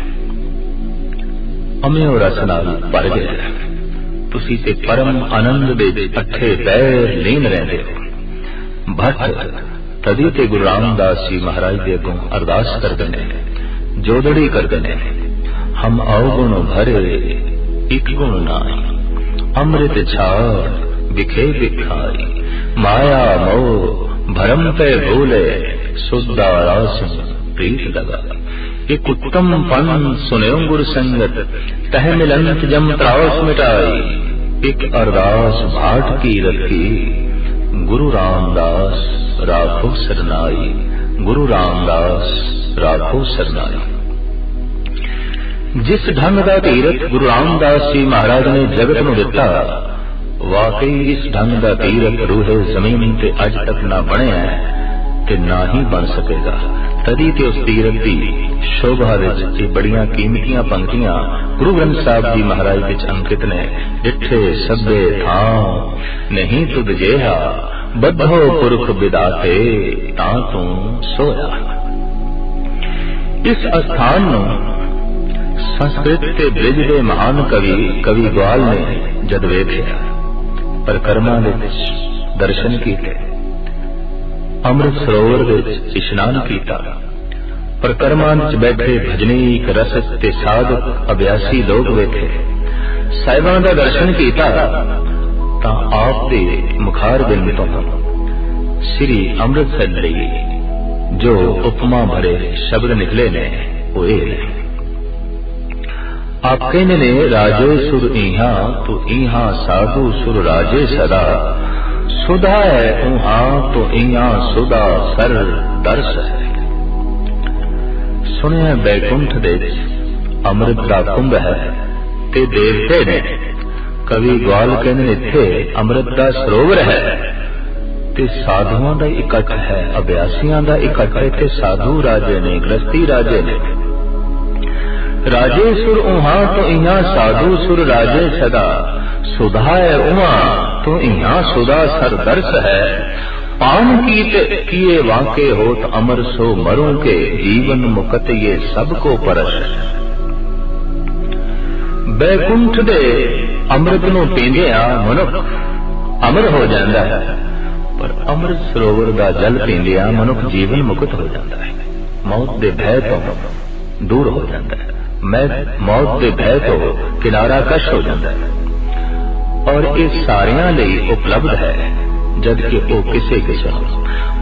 ਅਮਿਓ ਰਸ ਨਾਲ ਭਰ ਗਿਆ। ਤੁਸੀਂ ਤੇ ਪਰਮ ਆਨੰਦ ਦੇ ਪੱਠੇ ਪੈਰ ਲੀਨ ਰਹਿੰਦੇ ਹੋ। ਭੱਟ, ਤਦੀ ਤੇ ਗੁਰੂ ਰਾਮਦਾਸ ਜੀ ਮਹਾਰਾਜ ਦੇ ਅੱਗੋਂ ਅਰਦਾਸ ਕਰਦੇ ਨੇ, ਜੋਦੜੀ ਕਰਦੇ ਨੇ। ਹਮ ਔਗੁਣ ਭਰੇ, ਇਕ ਗੁਣ ਨਾਹੀ। ਅੰਮ੍ਰਿਤ ਛਾੜ ਵਿਖੇ ਵਿਖਾਈ। ਮਾਇਆ ਮੋਹ, ਭਰਮ ਤੇ ਭੂਲੇ, ਸੁਧਾ ਰਾਸ ਪ੍ਰੀਤ ਲਗਾ। ਇੱਕ ਉੱਤਮ ਪਨ ਸੁਨਿਓ ਗੁਰ ਸੰਗਤ ਤਹ ਮਿਲੰਤ ਜਮ ਤਰਾਸ ਮਿਟਾਈ ਇੱਕ ਅਰਦਾਸ ਭਾਟ ਕੀ ਰੱਖੀ ਗੁਰੂ ਰਾਮਦਾਸ ਰਾਖੋ ਸਰਨਾਈ ਗੁਰੂ ਰਾਮਦਾਸ ਰਾਖੋ ਸਰਨਾਈ ਜਿਸ ਢੰਗ ਦਾ ਤੀਰਥ ਗੁਰੂ ਰਾਮਦਾਸ ਜੀ ਮਹਾਰਾਜ ਨੇ ਜਗਤ ਨੂੰ ਦਿੱਤਾ ਵਾਕਈ ਇਸ ਢੰਗ ਦਾ ਤੀਰਥ ਰੂਹੇ ਜ਼ਮੀਨ ਤੇ ਅੱਜ ਤੱਕ ਨਾ ਬਣਿਆ ਤੇ ਨਾ ਹੀ ਬਣ ਸਕੇਗਾ ਤਦੀ ਤੇ ਉਸ ਤੀਰਥ ਦੀ ਸ਼ੋਭਾ ਵਿੱਚ ਇਹ ਬੜੀਆਂ ਕੀਮਤੀਆਂ ਪੰਕਤੀਆਂ ਗੁਰੂ ਗ੍ਰੰਥ ਸਾਹਿਬ ਜੀ ਮਹਾਰਾਜ ਵਿੱਚ ਅੰਕਿਤ ਨੇ, ਜਿੱਥੇ ਸਭੇ ਥਾਂ ਨਹੀਂ ਤੁਧ ਜਿਹਾ, ਬੱਧੋ ਪੁਰਖ ਵਿਦਾਤੇ ਤਾਂ ਤੂੰ ਸੋਇਆ। ਇਸ ਅਸਥਾਨ ਨੂੰ ਸੰਸਕ੍ਰਿਤ ਤੇ ਬ੍ਰਿਜ ਦੇ ਮਹਾਨ ਕਵੀ ਕਵੀ ਗਵਾਲ ਨੇ ਜਦ ਵੇਖਿਆ ਪਰਕਰਮਾਂ ਦੇ ਵਿੱਚ ਦਰਸ਼ਨ ਕੀਤੇ, ਅੰਮ੍ਰਿਤ ਸਰੋਵਰ ਵਿੱਚ ਇਸ਼ਨਾਨ ਕੀਤਾ। ਪਰਕਰਮਾਂ ਵਿੱਚ ਬੈਠੇ ਭਜਨੀਕ ਰਸਕ ਤੇ ਸਾਧਕ ਅਭਿਆਸੀ ਲੋਕ ਵੇਖੇ ਸਾਹਿਬਾਂ ਦਾ ਦਰਸ਼ਨ ਕੀਤਾ ਤਾਂ ਆਪ ਦੇ ਮੁਖਾਰ ਬਿੰਦ ਤੋਂ ਸ੍ਰੀ ਅੰਮ੍ਰਿਤਸਰ ਲਈ ਜੋ ਉਪਮਾ ਭਰੇ ਸ਼ਬਦ ਨਿਕਲੇ ਨੇ, ਉਹ ਇਹ ਨੇ। ਆਪ ਕਹਿੰਦੇ ਨੇ, ਰਾਜੇ ਸੁਰ ਇਹਾ ਤੋ ਇਹਾਂ ਸਾਧੂ ਸੁਰ ਰਾਜੇ ਸਦਾ। ਸੁਧਾ ਹੈ ਉਹਾਂ ਤੋ ਇਹਾਂ ਸੁਧਾ, ਸਰ ਦਰਸ ਹੈ। ਸੁਣਿਆ ਬੈਕੁੰਠ ਦੇ ਅੰਮ੍ਰਿਤ ਦਾ ਕੁੰਭ ਹੈ ਤੇ ਦੇਵਤੇ ਨੇ, ਕਵੀ ਗਵਾਲ ਕਹਿੰਦੇ ਇੱਥੇ ਅੰਮ੍ਰਿਤ ਦਾ ਸਰੋਵਰ ਹੈ ਤੇ ਸਾਧੂਆਂ ਦਾ ਇਕੱਠ ਹੈ, ਅਭਿਆਸੀਆਂ ਦਾ ਇਕੱਠ ਹੈ ਤੇ ਸਾਧੂ ਰਾਜੇ ਨੇ ਗ੍ਰਸਤੀ ਰਾਜੇ ਨੇ। ਰਾਜੇ ਸੁਰ ਉਹਾਂ ਤੋਂ ਇਹਾਂ, ਸਾਧੂ ਸੁਰ ਰਾਜੇ ਸਦਾ। ਸੁਧਾਏ ਉਹਾਂ ਤੋਂ ਇਹਾਂ, ਸੁਦਾ ਸਰ ਦਰਸ ਹੈ। ਪਾਨ ਕੀਤ ਕੀਏ ਵਾਕੇ ਹੋਤ ਅਮਰ ਸੋ ਮਰੋਂ ਕੇ ਜੀਵਨ ਮੁਕਤ ਇਹ ਸਭ ਕੋ ਬੈਕੁੰਠ ਦੇ ਅੰਮ੍ਰਿਤ ਨੂੰ ਪੀਂਦਿਆਂ ਮਨੁੱਖ ਅਮਰ ਹੋ ਜਾਂਦਾ ਹੈ, ਪਰ ਅੰਮ੍ਰਿਤ ਸਰੋਵਰ ਦਾ ਜਲ ਪੀਂਦਿਆਂ ਮਨੁੱਖ ਜੀਵਨ ਮੁਕਤ ਹੋ ਜਾਂਦਾ ਹੈ। ਮੌਤ ਦੇ ਭੈ ਤੋਂ ਦੂਰ ਹੋ ਜਾਂਦਾ ਹੈ। ਮੈਂ ਮੌਤ ਦੇ ਭੈ ਤੋਂ ਕਿਨਾਰਾ ਕਸ਼ ਹੋ ਜਾਂਦਾ ਹੈ। ਔਰ ਇਹ ਸਾਰਿਆਂ ਲਈ ਉਪਲਬਧ ਹੈ। جد وہ کسی کے کسا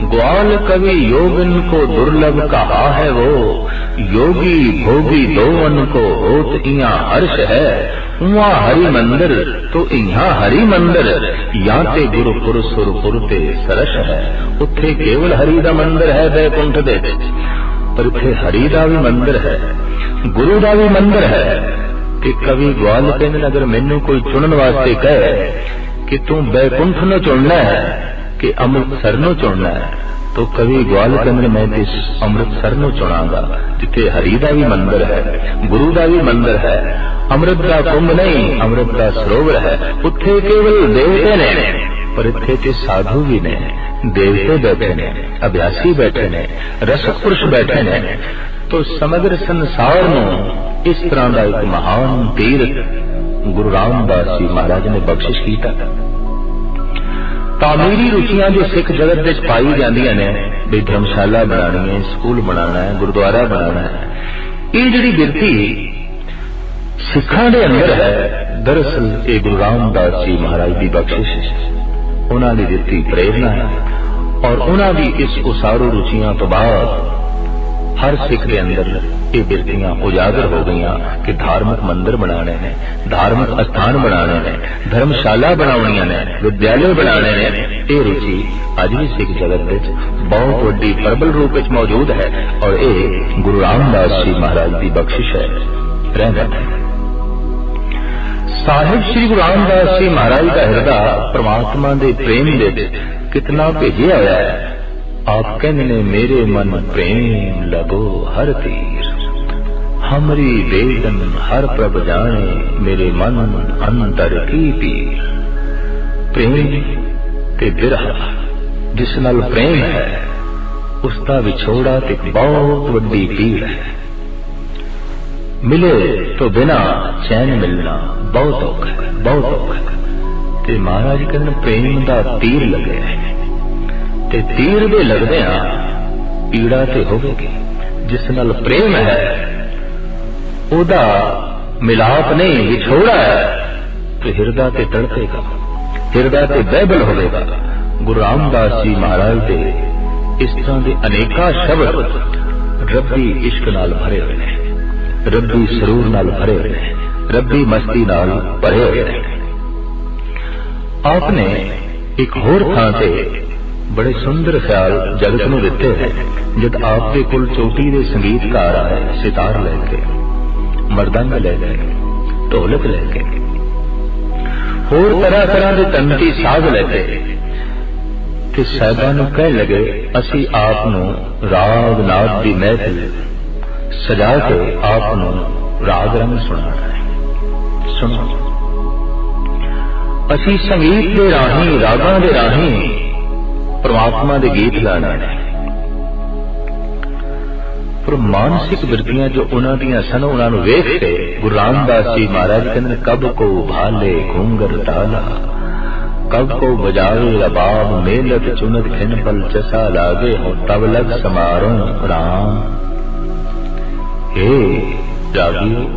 گوال کبھی یوگن کو درلب کہا ہے وہ، یوگی بھوگی دوون کو ہوت ایاں ہرش ہے۔ وہاں ہری مندر تو یہاں ہری مندر یا تے گرو پور سر پور تے سرش ہے۔ اتھے کیول ہری دا مندر ہے بے کنٹ دے پر اتھے ہری دا بھی مندر ہے۔ گرو دا بھی مندر ہے۔ کہ کبھی گوال کے کہنے اگر میں نے کوئی چنن واسطے کہے ਕਿ ਤੂੰ ਬੈਕੁੰਠ ਨੂੰ ਚੁਣਨਾ ਹੈ ਕਿ ਅੰਮ੍ਰਿਤਸਰ ਨੂੰ ਚੁਣਨਾ ਹੈ तो कवि ग्वाल चंद्र मैं इस अमृतसर ਨੂੰ ਚੁਣਾਂਗਾ ਜਿੱਥੇ ਹਰੀ ਦਾ ਵੀ ਮੰਦਿਰ ਹੈ ਗੁਰੂ ਦਾ ਵੀ ਮੰਦਿਰ ਹੈ ਅੰਮ੍ਰਿਤ ਦਾ ਕੁੰਭ ਨਹੀਂ ਅੰਮ੍ਰਿਤ ਦਾ ਸਰੋਵਰ ਹੈ ਉੱਥੇ ਕੇਵਲ ਦੇਵਤੇ ਨੇ ਪਰ ਇੱਥੇ ਤੇ ਸਾਧੂ ਵੀ ਨੇ ਦੇਵਤੇ ਬੈਠੇ ਨੇ ਅਭਿਆਸੀ ਬੈਠੇ ਨੇ ਰਸਕ ਪੁਰਸ਼ ਬੈਠੇ ਨੇ ਤੋ ਸਮਗਰ ਸੰਸਾਰ ਨੂੰ ਇਸ ਤਰ੍ਹਾਂ ਦਾ ਇੱਕ ਮਹਾਨ ਤੀਰਥ ਗੁਰੂ ਰਾਮਦਾਸ ਜੀ ਮਹਾਰਾਜ ਨੇ ਬਖਸ਼ਿਸ਼ ਕੀਤਾ। ਤਾਮੀਰੀ ਰੁਚੀਆਂ ਜੋ ਸਿੱਖ ਜਗਤ ਵਿੱਚ ਪਾਈ ਜਾਂਦੀਆਂ ਨੇ, ਵੀ ਧਰਮਸ਼ਾਲਾ ਬਣਾਣੀ ਹੈ, ਸਕੂਲ ਬਣਾਉਣਾ ਹੈ, ਗੁਰਦੁਆਰਾ ਬਣਾਉਣਾ ਹੈ, ਇਹ ਜਿਹੜੀ ਬਿਰਤੀ ਸਿੱਖਾਂ ਦੇ ਅੰਦਰ ਹੈ, ਦਰਅਸਲ ਇਹ ਗੁਰੂ ਰਾਮਦਾਸ ਜੀ ਮਹਾਰਾਜ ਦੀ ਬਖਸ਼ਿਸ਼ ਹੈ। ਉਹਨਾਂ ਦੀ ਦਿੱਤੀ ਪ੍ਰੇਰਣਾ ਹੈ ਔਰ ਉਹਨਾਂ ਦੀ ਇਸ ਉਸਾਰੂ ਰੁਚੀਆਂ ਤੋਂ ਬਾਅਦ ਹਰ ਸਿੱਖ ਦੇ ਅੰਦਰ ਇਹ ਬਿਰਤੀਆਂ ਉਜਾਗਰ ਹੋ ਗਈਆਂ ਕਿ ਧਾਰਮਿਕ ਮੰਦਿਰ ਬਣਾਉਣੇ ਨੇ, ਧਾਰਮਿਕ ਅਸਥਾਨ ਬਣਾਉਣੇ ਨੇ, ਧਰਮਸ਼ਾਲਾ ਬਣਾਉਣੀਆਂ ਨੇ ਵਿਦਿਆਲੇ ਬਣਾਉਣੇ ਨੇ। ਇਹ ਰੁਚੀ ਅੱਜ ਵੀ ਸਿੱਖ ਜਗਤ ਵਿੱਚ ਬਹੁਤ ਵੱਡੀ ਪ੍ਰਬਲ ਰੂਪ ਵਿੱਚ ਮੌਜੂਦ ਹੈ ਔਰ ਇਹ ਗੁਰੂ ਰਾਮਦਾਸ ਜੀ ਮਹਾਰਾਜ ਦੀ ਬਖਸ਼ਿਸ਼ ਹੈ। ਰਹਿਮਤ ਹੈ ਸਾਹਿਬ ਸ੍ਰੀ ਗੁਰੂ ਰਾਮਦਾਸ ਜੀ ਮਹਾਰਾਜ ਦਾ ਹਿਰਦਾ ਪ੍ਰਮਾਤਮਾ ਦੇ ਪ੍ਰੇਮ ਦੇ ਵਿੱਚ ਕਿਤਨਾ ਭੇਜਿਆ ਹੋਇਆ ਹੈ। ਆਪ ਕਹਿੰਦੇ ਨੇ ਮੇਰੇ ਮਨ ਪ੍ਰੇਮ ਲਗੋ ਹਰ ਤੀਰ। ਹਮਰੀ ਬੇਦਨ ਹਰ ਪ੍ਰਭ ਜਾਣੇ, ਮੇਰੇ ਮਨ ਅੰਤਰ ਕੀ ਪੀਰ। ਤੇ ਬਿਰਹਾ, ਜਿਸ ਨਾਲ ਪ੍ਰੇਮ ਹੈ, ਉਸ ਦਾ ਵਿਛੋੜਾ ਤੇ ਬਹੁਤ ਵੱਡੀ ਪੀੜ ਹੈ। ਮਿਲੇ ਤੋਂ ਬਿਨਾ ਚੈਨ ਮਿਲਣਾ ਬਹੁਤ ਔਖਾ ਹੈ, ਬਹੁਤ ਔਖਾ ਤੇ ਮਹਾਰਾਜ ਕਹਿੰਦੇ ਪ੍ਰੇਮ ਦਾ ਤੀਰ ਲੱਗਿਆ ਹੈ। ਤੇ ਤੀਰ ਦੇ ਲੱਗਦਿਆਂ ਪੀੜਾ ਤੇ ਹੋਵੇਗੀ। ਜਿਸ ਨਾਲ ਪ੍ਰੇਮ ਹੈ, ਉਹਦਾ ਮਿਲਾਪ ਨਹੀਂ, ਵਿਛੋੜਾ ਹੈ, ਤੇ ਹਿਰਦਾ ਤੇ ਤੜਪੇਗਾ ਹਿਰਦਾ ਤੇ ਬਹਿਬਲ ਹੋਵੇਗਾ। ਗੁਰੂ ਰਾਮਦਾਸ ਜੀ ਮਹਾਰਾਜ ਦੇ ਇਸ ਤਰ੍ਹਾਂ ਦੇ ਅਨੇਕਾਂ ਸ਼ਬਦ ਰੱਬੀ ਇਸ਼ਕ ਨਾਲ ਭਰੇ ਹੋਏ ਨੇ। ਰੱਬੀ ਸਰੂਰ ਨਾਲ ਭਰੇ ਹੋਏ ਨੇ। ਰੱਬੀ ਮਸਤੀ ਨਾਲ ਭਰੇ ਹੋਏ ਨੇ। ਆਪਨੇ ਇੱਕ ਹੋਰ ਥਾਂ ਤੇ ਬੜੇ ਸੁੰਦਰ ਖਿਆਲ ਜਗਤ ਨੂੰ ਦਿੱਤੇ ਹੈ ਜਦ ਆਪ ਦੇ ਕੋਲ ਚੋਟੀ ਦੇ ਸੰਗੀਤਕਾਰ ਆਏ, ਸਿਤਾਰ ਲੈ ਕੇ ਮਰਦੰਗ ਲੈ ਕੇ, ਢੋਲਕ ਲੈ ਕੇ, ਹੋਰ ਤਰ੍ਹਾਂ ਤਰ੍ਹਾਂ ਦੇ ਤੰਤੀ ਸਾਜ਼ ਲੈ ਕੇ, ਤੇ ਸਾਹਿਬਾਂ ਨੂੰ ਕਹਿਣ ਲੱਗੇ, ਅਸੀਂ ਆਪ ਨੂੰ ਰਾਗ ਨਾਦ ਦੀ ਮਹਿਫਿਲ ਸਜਾ ਕੇ ਆਪ ਨੂੰ ਰਾਗ ਰੰਗ ਸੁਣਾਉਣਾ ਹੈ। ਸੁਣੋ। ਅਸੀਂ ਸੰਗੀਤ ਦੇ ਰਾਹੀਂ, ਰਾਗਾਂ ਦੇ ਰਾਹੀਂ ਪਰਮਾਤਮਾ ਦੇ ਗੀਤ ਗਾਣਾ ਪਰ ਮਾਨਸਿਕ ਵਰਦੀਆਂ ਜੋ ਉਹਨਾਂ ਦੀਆਂ ਸਨ, ਉਹਨਾਂ ਨੂੰ ਵੇਖ ਕੇ ਗੁਰੂ ਰਾਮਦਾਸ ਜੀ ਮਹਾਰਾਜ ਕਹਿੰਦੇ ਕਬ ਕੋ ਭਾਲੇ ਘੁੰਗਰ ਤਾਲਾ, ਕਬ ਕੋ ਬਜਾਵੇ ਰਬਾਬ ਮੇਲਤ ਚੁਨਤ ਖਿਨ ਪਲ ਚਸਾ ਲਾਗੇ ਹੋ, ਤਬ ਲਗ ਸਮਾਰੋਂ ਰਾਮ। ਏ ਜਾਗਿਓ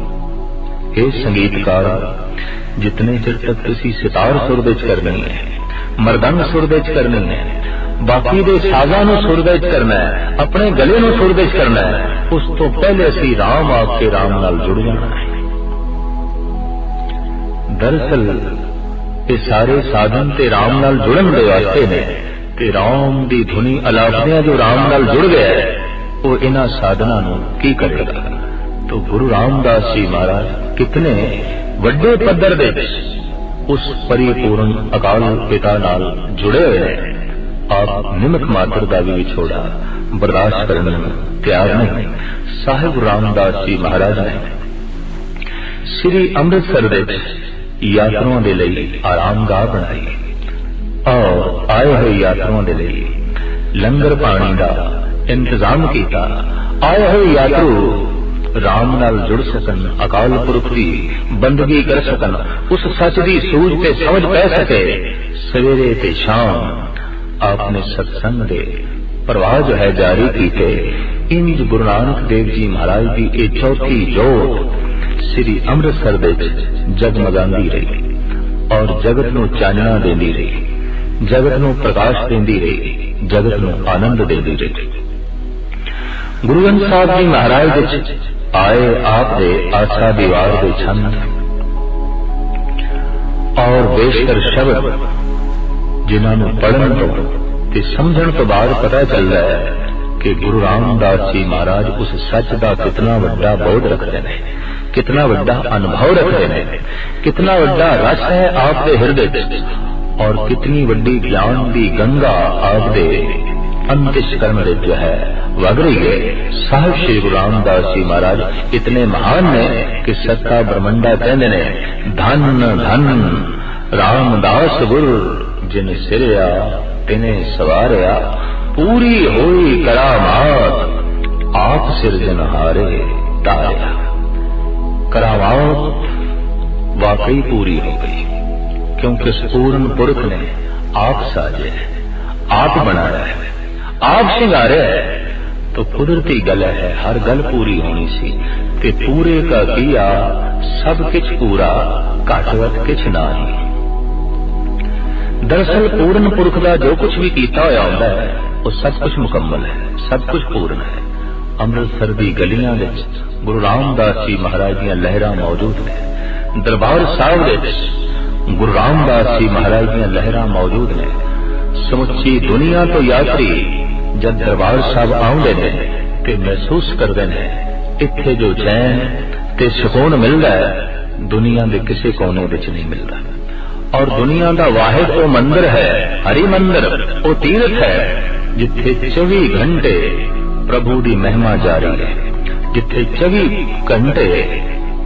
ਏ ਸੰਗੀਤਕਾਰ, ਜਿਤਨੇ ਚਿਰ ਤੱਕ ਤੁਸੀਂ ਸਿਤਾਰ ਸੁਰ ਵਿੱਚ ਕਰਨੀ ਹੈ ਮਰਦੰਗ ਸੁਰ ਵਿੱਚ ਕਰਨੀ ਹੈ ਬਾਕੀ ਦੇ ਸਾਜ਼ਾਂ ਨੂੰ ਸੁਰ ਕਰਨਾ ਹੈ, ਆਪਣੇ ਗਲੇ ਨੂੰ ਸੁਰ ਕਰਨਾ ਹੈ, ਉਸ ਤੋਂ ਪਹਿਲੇ ਅਸੀਂ ਰਾਮ ਆਪ ਕੇ ਰਾਮ ਨਾਲ ਜੁੜ ਜਾਣਾ ਹੈ। ਦਰਅਸਲ, ਇਹ ਸਾਰੇ ਸਾਧਨ ਤੇ ਰਾਮ ਨਾਲ ਜੁੜਨ ਦੇ ਵਾਸਤੇ ਨੇ ਤੇ ਰਾਮ ਦੀ ਧੁਨੀ ਅਲਾਪਦਿਆਂ ਜੋ ਰਾਮ ਨਾਲ ਜੁੜ ਗਿਆ ਉਹ ਇਹਨਾਂ ਸਾਧਨਾਂ ਨੂੰ ਕੀ ਕਰੇਗਾ? ਤੋ ਗੁਰੂ ਰਾਮਦਾਸ ਜੀ ਮਹਾਰਾਜ, ਕਿਤਨੇ ਵੱਡੇ ਪੱਧਰ ਦੇ ਵਿੱਚ ਉਸ ਪਰਿਪੂਰਨ ਅਕਾਲ ਪਿਤਾ ਨਾਲ ਜੁੜੇ ਹੋਏ ਨੇ। ਆਪ ਨਿਮਕ ਮਾਤਰ ਦਾ ਵੀ ਵਿਛੋੜਾ ਬਰਦਾਸ਼ਤ ਕਰਨ ਨੂੰ ਤਿਆਰ ਨਹੀਂ। ਸਾਹਿਬ ਰਾਮਦਾਸ ਜੀ ਮਹਾਰਾਜ ਨੇ ਸ੍ਰੀ ਅੰਮ੍ਰਿਤਸਰ ਦੇ ਵਿੱਚ ਦੇ ਲਈ ਆਰਾਮਗਾਹ ਬਣਾਈ ਔਰ ਆਏ ਹੋਏ ਯਾਤਰੂਆਂ ਦੇ ਲਈ ਲੰਗਰ ਪਾਣੀ ਦਾ ਇੰਤਜ਼ਾਮ ਕੀਤਾ। ਆਏ ਹੋਏ ਯਾਤਰੂ ਰਾਮ ਨਾਲ ਜੁੜ ਸਕਣ, ਅਕਾਲ ਪੁਰਖ ਦੀ ਬੰਦਗੀ ਕਰ ਸਕਣ, ਉਸ ਸੱਚ ਦੀ ਸੂਝ ਤੇ ਸਮਝ ਪੈ ਸਕੇ। ਸਵੇਰੇ ਤੇ ਸ਼ਾਮ ਆਪਨੇ ਸਤਸੰਗ ਦੇ ਪ੍ਰਵਾਹ ਜੋ ਹੈ ਜਾਰੀ ਕੀਤੇ। ਇੰਜ ਗੁਰੂ ਨਾਨਕ ਦੇਵ ਜੀ ਮਹਾਰਾਜ ਦੀ ਇਹ ਚੌਥੀ ਜੋਤ ਸ੍ਰੀ ਅੰਮ੍ਰਿਤਸਰ ਦੇ ਵਿੱਚ ਜਗਮਗਾਉਂਦੀ ਰਹੀ ਔਰ ਜਗਤ ਨੂੰ ਚਾਨਣਾ ਦਿੰਦੀ ਰਹੀ, ਜਗਤ ਨੂੰ ਪ੍ਰਕਾਸ਼ ਦਿੰਦੀ ਰਹੀ, ਜਗਤ ਨੂੰ ਆਨੰਦ ਦਿੰਦੀ ਰਹੀ। ਗੁਰੂ ਗ੍ਰੰਥ ਸਾਹਿਬ ਜੀ ਮਹਾਰਾਜ ਵਿੱਚ ਆਏ ਆਪ ਦੇ ਆਸਾ ਦੀਵਾਰ ਦੇ ਛੰਦ ਔਰ ਬੇਸ਼ਕਰ ਸ਼ਬਦ ਜਿਨ੍ਹਾਂ ਨੂੰ ਪੜਨ ਤੋਂ ਤੇ ਸਮਝਣ ਤੋਂ ਬਾਅਦ ਪਤਾ ਚੱਲਦਾ ਹੈ ਕਿ ਗੁਰੂ ਰਾਮਦਾਸ ਜੀ ਮਹਾਰਾਜ ਉਸ ਸੱਚ ਦਾ ਕਿਤਨਾ ਵੱਡਾ ਬੋਧ ਰੱਖਦੇ ਨੇ, ਕਿਤਨਾ ਵੱਡਾ ਅਨੁਭਵ ਰੱਖਦੇ ਨੇ, ਕਿਤਨਾ ਵੱਡਾ ਰਸ ਹੈ ਆਪ ਦੇ ਹਿਰਦੇ ਵਿੱਚ ਔਰ ਕਿਤਨੀ ਵੱਡੀ ਗਿਆਨ ਦੀ ਗੰਗਾ ਆਪ ਦੇ ਅੰਤਿਸ਼ਕਰਨ ਵਿੱਚ ਜੋ ਹੈ, ਵਗ ਰਹੀ ਹੈ। ਸਾਹਿਬ ਸ਼੍ਰੀ ਗੁਰੂ ਰਾਮਦਾਸ ਜੀ ਮਹਾਰਾਜ ਇਤਨੇ ਮਹਾਨ ਨੇ ਕਿ ਸੱਤਾ ਬ੍ਰਹਮੰਡਾ ਕਹਿੰਦੇ ਨੇ, ਧਨ ਧਨ ਰਾਮਦਾਸ ਗੁਰ ਜਿਨ ਸਿਰਿਆ ਤਿਨੇ ਸਵਾਰਿਆ ਪੂਰੀ ਹੋਈ ਕਰਾਮਾਤ ਆਪ ਸਿਰਜਨਹਾਰੇ ਤਾਰਿਆ ਕਰਾਮਾਤ ਵਾਕਈ ਪੂਰੀ ਹੋ ਗਈ क्योंकि पूर्ण पुरुष ने आप साजे है आप बनाया है आप सिंगारे है तो कुदरती गल है हर गल पूरी होनी सी ते पूरे का किया सब किछ पूरा घटवत किछ नाही ਦਰਅਸਲ ਪੂਰਨ ਪੁਰਖ ਦਾ ਜੋ ਕੁਝ ਵੀ ਕੀਤਾ ਹੋਇਆ ਹੁੰਦਾ ਹੈ, ਉਹ ਸਭ ਕੁਝ ਮੁਕੰਮਲ ਹੈ, ਸਭ ਕੁਝ ਪੂਰਨ ਹੈ। ਅੰਮ੍ਰਿਤਸਰ ਦੀ ਗਲੀਆਂ ਵਿੱਚ ਗੁਰੂ ਰਾਮਦਾਸ ਜੀ ਮਹਾਰਾਜ ਦੀਆਂ ਲਹਿਰਾਂ ਮੌਜੂਦ ਨੇ। ਦਰਬਾਰ ਸਾਹਿਬ ਵਿੱਚ ਗੁਰੂ ਰਾਮਦਾਸ ਜੀ ਮਹਾਰਾਜ ਦੀਆਂ ਲਹਿਰਾਂ ਮੌਜੂਦ ਨੇ। ਸਮੁੱਚੀ ਦੁਨੀਆ ਤੋਂ ਯਾਤਰੀ ਜਦ ਦਰਬਾਰ ਸਾਹਿਬ ਆਉਂਦੇ ਨੇ ਤੇ ਮਹਿਸੂਸ ਕਰਦੇ ਨੇ, ਇੱਥੇ ਜੋ ਚੈਨ ਤੇ ਸਕੂਨ ਮਿਲਦਾ ਹੈ, ਦੁਨੀਆ ਦੇ ਕਿਸੇ ਕੋਨੇ ਵਿੱਚ ਨਹੀਂ ਮਿਲਦਾ। ਔਰ ਦੁਨੀਆ ਦਾ ਵਾਹਿਦ ਉਹ ਮੰਦਰ ਹੈ, ਹਰੀ ਮੰਦਰ, ਉਹ ਤੀਰਥ ਹੈ, ਜਿੱਥੇ 24 ਘੰਟੇ ਪ੍ਰਭੂ ਦੀ ਮਹਿਮਾ ਜਾਰੀ ਹੈ, ਜਿੱਥੇ 24 ਘੰਟੇ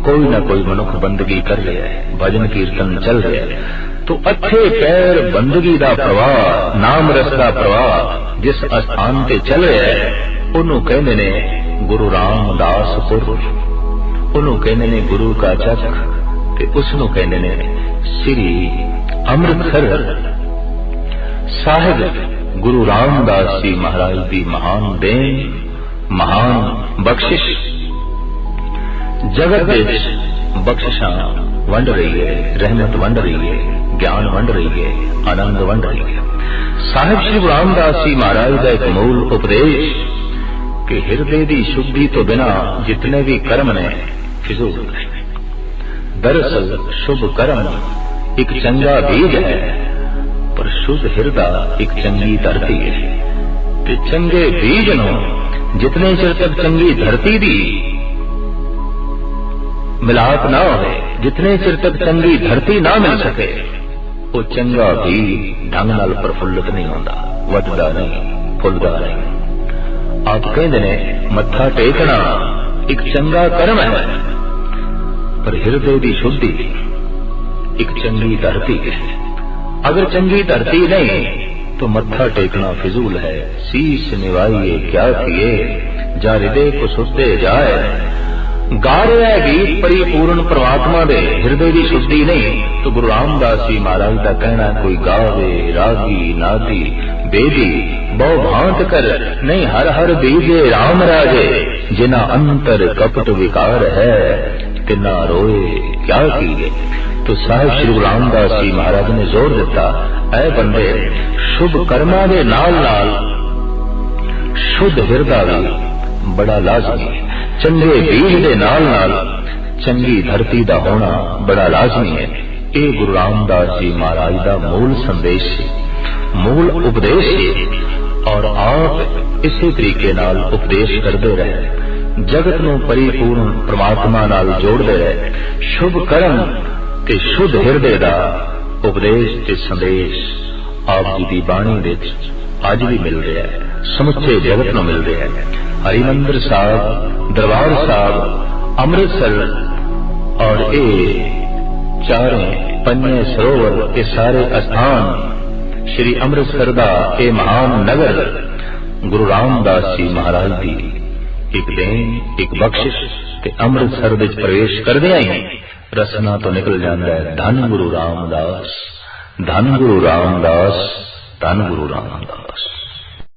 ਕੋਈ ਨਾ ਕੋਈ ਮਨੁੱਖ ਬੰਦਗੀ ਕਰ ਰਿਹਾ ਹੈ, ਭਜਨ ਕੀਰਤਨ ਚੱਲ ਰਿਹਾ ਹੈ। ਤੋ ਅੱਠੇ ਪੈਰ ਬੰਦਗੀ ਦਾ ਪ੍ਰਵਾਹ, ਨਾਮ ਰਸ ਦਾ ਪ੍ਰਵਾਹ, ਜਿਸ ਅਸਥਾਨ ਤੇ ਚੱਲ ਰਿਹਾ ਹੈ, ਉਹਨੂੰ ਕਹਿੰਦੇ ਨੇ ਗੁਰੂ ਰਾਮਦਾਸ ਰਾਮਦਾਸਪੁਰ ਉਹਨੂੰ ਕਹਿੰਦੇ ਨੇ ਗੁਰੂ ਕਾ ਚੱਕ ਤੇ ਉਸ ਨੂੰ ਕਹਿੰਦੇ ਨੇ ਸ੍ਰੀ ਅੰਮ੍ਰਿਤਸਰ ਸਾਹਿਬ ਗੁਰੂ ਰਾਮਦਾਸ ਜੀ ਮਹਾਰਾਜ ਦੀ ਮਹਾਨ ਦੇਣ, ਮਹਾਨ ਬਖਸ਼ਿਸ਼। ਜਗਤ ਵਿੱਚ ਬਖਸ਼ਿਸ਼ਾਂ ਵੰਡ ਰਹੀ ਹੈ, ਰਹਿਮਤ ਵੰਡ ਰਹੀ ਹੈ, ਗਿਆਨ ਵੰਡ ਰਹੀ ਹੈ, ਆਨੰਦ ਵੰਡ ਰਹੀ ਹੈ। ਸਾਹਿਬ ਸ੍ਰੀ ਗੁਰੂ ਰਾਮਦਾਸ ਜੀ ਮਹਾਰਾਜ ਦਾ ਇੱਕ ਮੂਲ ਉਪਦੇਸ਼, ਕਿ ਹਿਰਦੇ ਦੀ ਸ਼ੁੱਧੀ ਤੋਂ ਬਿਨਾ ਜਿਤਨੇ ਵੀ ਕਰਮ ਨੇ ਫਿਜ਼ੂਲ ਨੇ ਦਰਅਸਲ ਸ਼ੁਭ ਕਰਮ ਇੱਕ ਚੰਗਾ ਬੀਜ ਹੈ ਪਰ ਸ਼ੁੱਧ ਹਿਰਦਾ ਇੱਕ ਚੰਗੀ ਧਰਤੀ ਹੈ ਤੇ ਚੰਗੇ ਬੀਜ ਨੂੰ ਜਿਤਨੇ ਚਿਰ ਤੱਕ ਚੰਗੀ ਧਰਤੀ ਦੀ ਮਿਲਾਪ ਨਾ ਹੋਵੇ ਜਿਤਨੇ ਚਿਰ ਤੱਕ ਚੰਗੀ ਧਰਤੀ ਨਾ ਮਿਲ ਸਕੇ ਉਹ ਚੰਗਾ ਵੀ ਢੰਗ ਨਾਲ ਪ੍ਰਫੁੱਲਤ ਨਹੀਂ ਹੁੰਦਾ ਵੱਧਦਾ ਨਹੀਂ ਫੁੱਲਦਾ ਨਹੀਂ ਆਪ ਕਹਿੰਦੇ ਨੇ ਮੱਥਾ ਟੇਕਣਾ ਇੱਕ ਚੰਗਾ ਕਰਮ ਹੈ ਪਰ ਹਿਰਦੇ ਦੀ ਸ਼ੁੱਧੀ ਇੱਕ ਚੰਗੀ ਧਰਤੀ ਹੈ ਅਗਰ ਚੰਗੀ ਧਰਤੀ ਨਹੀਂ تو متھا ٹیکنا فضول ہے۔ شیش نوائیے کیا کیے؟ جاردے کو ستے جائے۔ گا رہا گیت پری پورن پرماتما دے۔ ہردے دی شدی نہیں تو گرو رام داس جی مہاراج کا کہنا کوئی گاوے، راگی، نادی، بیدی بہ بھانت کر۔ نہیں ہر ہر بیجے رام راجے جنا انتر کپٹ وکار ہے۔ ਹੈ ਤਿਨਾ ਰੋਏ, ਕਿਆ ਕੀਏ? ਤੋ ਸਾਹਿਬ ਸ੍ਰੀ ਗੁਰੂ ਰਾਮਦਾਸ ਜੀ ਮਹਾਰਾਜ ਨੇ ਜ਼ੋਰ ਦਿੱਤਾ, ਐ ਬੰਦੇ, ਸ਼ੁਭ ਕਰਮਾਂ ਦੇ ਨਾਲ ਨਾਲ ਸ਼ੁੱਧ ਹਿਰਦਾ ਵੀ ਬੜਾ ਲਾਜ਼ਮੀ ਹੈ। ਚੰਗੇ ਬੀਜ ਦੇ ਨਾਲ ਨਾਲ ਚੰਗੀ ਧਰਤੀ ਦਾ ਹੋਣਾ ਬੜਾ ਲਾਜ਼ਮੀ ਹੈ। ਇਹ ਗੁਰੂ ਰਾਮਦਾਸ ਜੀ ਮਹਾਰਾਜ ਦਾ ਮੂਲ ਸੰਦੇਸ਼ ਹੈ ਮੂਲ ਉਪਦੇਸ਼ ਹੈ ਔਰ ਆਪ ਇਸੇ ਤਰੀਕੇ ਨਾਲ ਉਪਦੇਸ਼ ਕਰਦੇ ਰਹੇ। ਜਗਤ ਨੂੰ ਪਰਿਪੂਰਨ ਪ੍ਰਮਾਤਮਾ ਨਾਲ ਜੋੜਦੇ ਰਹੇ। ਸ਼ੁਭ ਕਰਮ ਤੇ ਸ਼ੁੱਧ ਹਿਰਦੇ ਦਾ ਉਪਦੇਸ਼ ਤੇ ਸੰਦੇਸ਼ ਆਪ ਜੀ ਦੀ ਬਾਣੀ ਵਿੱਚ ਅੱਜ ਵੀ ਮਿਲ ਰਿਹਾ ਹੈ। ਸਮੁੱਚੇ ਜਗਤ ਨੂੰ ਮਿਲ ਰਿਹਾ ਹੈ। ਹਰਿਮੰਦਰ ਸਾਹਿਬ, ਦਰਬਾਰ ਸਾਹਿਬ, ਅੰਮ੍ਰਿਤਸਰ ਔਰ ਇਹ ਚਾਰੇ ਪੰਨੇ ਸਰੋਵਰ, ਇਹ ਸਾਰੇ ਅਸਥਾਨ ਸ਼੍ਰੀ ਅੰਮ੍ਰਿਤਸਰ ਦਾ ਇਹ ਮਹਾਨ ਨਗਰ ਗੁਰੂ ਰਾਮਦਾਸ ਜੀ ਮਹਾਰਾਜ ਦੀ ਇੱਕ ਦੇਣ ਇੱਕ ਬਖਸ਼ਿਸ਼ ਤੇ ਅੰਮ੍ਰਿਤਸਰ ਵਿੱਚ ਪ੍ਰਵੇਸ਼ ਕਰਦਿਆਂ ਹੀ ਰਸਨਾ ਤੋਂ ਨਿਕਲ ਜਾਂਦਾ ਹੈ ਧੰਨ ਗੁਰੂ ਰਾਮਦਾਸ, ਧੰਨ ਗੁਰੂ ਰਾਮਦਾਸ, ਧੰਨ ਗੁਰੂ ਰਾਮਦਾਸ।